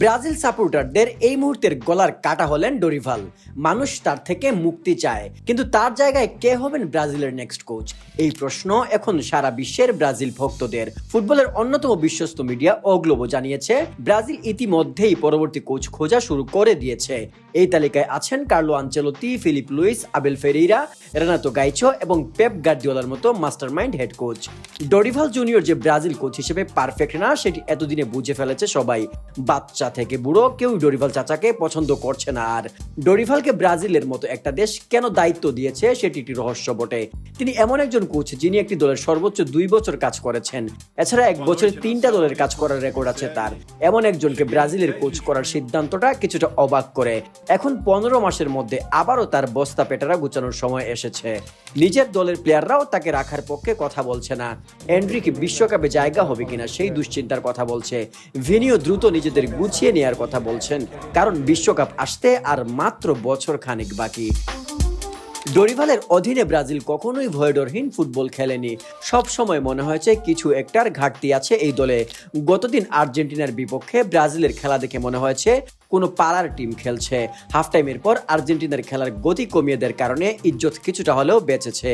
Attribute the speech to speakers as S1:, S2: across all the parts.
S1: Brazil সাপোর্টারদের এই মুহূর্তের গলার কাটা হলেন ডোরিভাল। মানুষ তার থেকে মুক্তি চায়। কিন্তু তার জায়গায় কে হবেন ব্রাজিলের নেক্সট কোচ এই প্রশ্ন এখন সারা বিশ্বের ব্রাজিল ভক্তদের। ফুটবলের অন্যতম বিশ্বস্ত মিডিয়া অগ্লোবো জানিয়েছে, ব্রাজিল ইতিমধ্যেই পরবর্তী কোচ খোঁজা শুরু করে দিয়েছে। এই তালিকায় আছেন Carlo Ancelotti Filipe Luis Abel Ferreira Renato Gaucho এবং পেপ গার্দিওলার মতো mastermind head coach. Dorival Junior যে ব্রাজিল কোচ হিসেবে পারফেক্ট না সেটি এতদিনে বুঝে ফেলেছে সবাই। বাচ্চা থেকে বুড়ো কেউ ডরিভাল চাচাকে পছন্দ করছে না আর। ডরিভালকে ব্রাজিলের মতো একটা দেশ কেন দায়িত্ব দিয়েছে সেটি একটি রহস্য বটে। তিনি এমন একজন কোচ যিনি একটি দলের সর্বোচ্চ দুই বছর কাজ করেছেন। এছাড়া এক বছরে তিনটা দলের কাজ করার রেকর্ড আছে তার। এমন একজনকে ব্রাজিলের কোচ করার সিদ্ধান্তটা কিছুটা অবাক করে। এখন পনেরো মাসের মধ্যে আবারও তার বস্তা পেটারা গুছানোর সময় এসেছে। নিজের দলের প্লেয়াররাও তাকে রাখার পক্ষে কথা বলছে না। এন্ড্রিক বিশ্বকাপে জায়গা হবে কিনা সেই দুশ্চিন্তার কথা বলছে। ভিনিও দ্রুত নিজেদের গুছিয়ে নেওয়ার কথা বলছেন, কারণ বিশ্বকাপ আসতে আর মাত্র বছর খানিক বাকি। ডরিভালের অধীনে ব্রাজিল কখনোই ভয়ডরহীন ফুটবল খেলেনি। সব সময় মনে হয়েছে কিছু একটার ঘাটতি আছে এই দলে। গতদিন আর্জেন্টিনার বিপক্ষে ব্রাজিলের খেলা দেখে মনে হয়েছে কোনো পাড়ার টিম খেলছে। হাফ টাইমের পর আর্জেন্টিনার খেলার গতি কমিয়ে দেওয়ার কারণে ইজ্জত কিছুটা হলেও বেঁচেছে।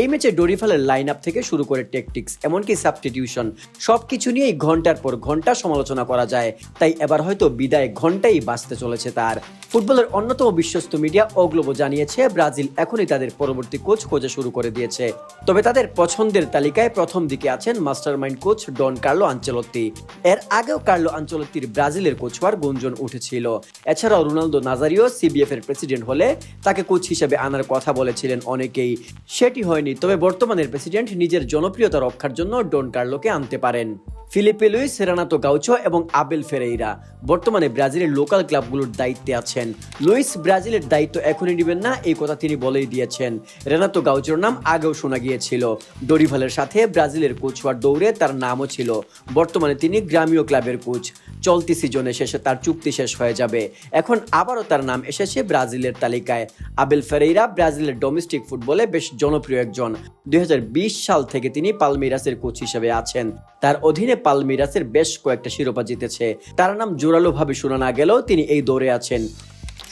S1: এই ম্যাচে ডরিফালের লাইন আপ থেকে শুরু করে টেকটিক্স এমনকি সাবস্টিটিউশন সব কিছু নিয়েই ঘণ্টার পর ঘণ্টা সমালোচনা করা যায়। তাই এবার হয়তো বিদায় ঘন্টাই বাঁচতে চলেছে তার। ফুটবলের অন্যতম বিশ্বস্ত মিডিয়া ও গ্লোবো জানিয়েছে, ব্রাজিল এখনই তাদের পরবর্তী কোচ খোঁজা শুরু করে দিয়েছে। তবে তাদের পছন্দের তালিকায় প্রথম দিকে আছেন mastermind coach Don Carlo Ancelotti. এর আগেও কার্লো আঞ্চলত্তির ব্রাজিলের কোচ হওয়ার গুঞ্জন উঠেছিল। এছাড়াও রোনালদো নাজারিও সিবিএফ এর প্রেসিডেন্ট হলে তাকে কোচ হিসেবে আনার কথা বলেছিলেন অনেকেই। সেটি হয়নি, তবে বর্তমানের প্রেসিডেন্ট নিজের জনপ্রিয়তা রক্ষার জন্য ডন কার্লোকে আনতে পারেন। ফিলিপে লুইস, রেনাতো গাউচো এবং আবেল ফেরেইরা। বর্তমানে ব্রাজিলের লোকাল ক্লাবগুলোর দায়িত্বে আছেন। লুইস ব্রাজিলের দায়িত্ব এখনই নেবেন না, এই কথা তিনি বলেই দিয়েছেন। রেনাতো গাউচোর নাম আগেও শোনা গিয়েছিল। ডরিভালের সাথে ব্রাজিলের কোচ হওয়ার দৌড়ে তার নামও ছিল। বর্তমানে তিনি গ্রামীয় ক্লাবের কোচ। চলতি সিজনে শেষে তার চুক্তি শেষ হয়ে যাবে। এখন আবারও তার নাম এসেছে ব্রাজিলের তালিকায়। আবেল ফেরেইরা ব্রাজিলের ডোমেস্টিক ফুটবলে বেশ জনপ্রিয় একজন। দুই হাজার বিশ সাল থেকে তিনি পালমিরাসের কোচ হিসেবে আছেন। তার অধীনে পালমিরাসের বেশ কয়েকটা শিরোপা জিতেছে। তার নাম জোরালোভাবে শোনা না গেলেও তিনি এই দৌড়ে আছেন।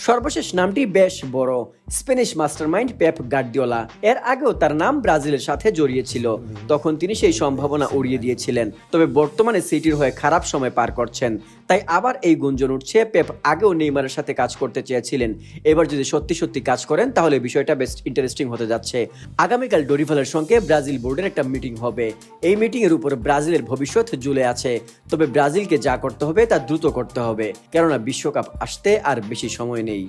S1: সর্বশেষ নামটি বেশ বড় স্পেনিশ মাস্টারমাইন্ড পেপ গার্দিওলা। এর আগেও তার নাম ব্রাজিলের সাথে জড়িয়েছিল। তখন তিনি সেই সম্ভাবনা উড়িয়ে দিয়েছিলেন। তবে বর্তমানে সিটির হয়ে খারাপ সময় পার করছেন। তাই আবার এই গুঞ্জন উঠছে। পেপ আগেও নেইমারের সাথে কাজ করতে চেয়েছিলেন। এবার যদি সত্যি সত্যি কাজ করেন, তাহলে বিষয়টা বেশ ইন্টারেস্টিং হতে যাচ্ছে। আগামীকাল ডোরিভালের সঙ্গে ব্রাজিল বোর্ডের একটা মিটিং হবে। এই মিটিং এর উপর ব্রাজিলের ভবিষ্যৎ জুলে আছে। তবে ব্রাজিলকে যা করতে হবে, তা দ্রুত করতে হবে। কেননা বিশ্বকাপ আসতে আর বেশি সময় নেই।